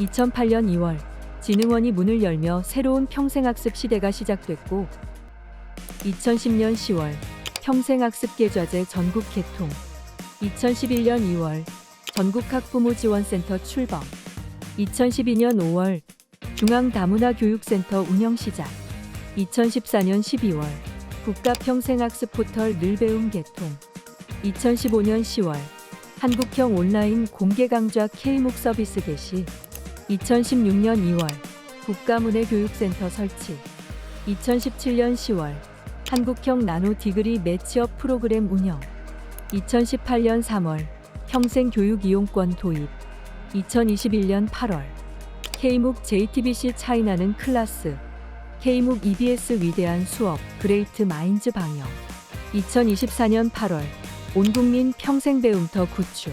2008년 2월 진흥원이 문을 열며 새로운 평생학습 시대가 시작됐고 2010년 10월 평생학습 계좌제 전국 개통 2011년 2월 전국 학부모 지원센터 출범 2012년 5월 중앙 다문화 교육센터 운영 시작 2014년 12월 국가 평생학습 포털 늘배움 개통 2015년 10월 한국형 온라인 공개 강좌 K묵 서비스 개시 2016년 2월 국가문해 교육센터 설치. 2017년 10월 한국형 나노 디그리 매치업 프로그램 운영. 2018년 3월 평생교육 이용권 도입. 2021년 8월 K묵 JTBC 차이나는 클라스. K묵 EBS 위대한 수업 그레이트 마인즈 방영 2024년 8월 온국민 평생배움터 구축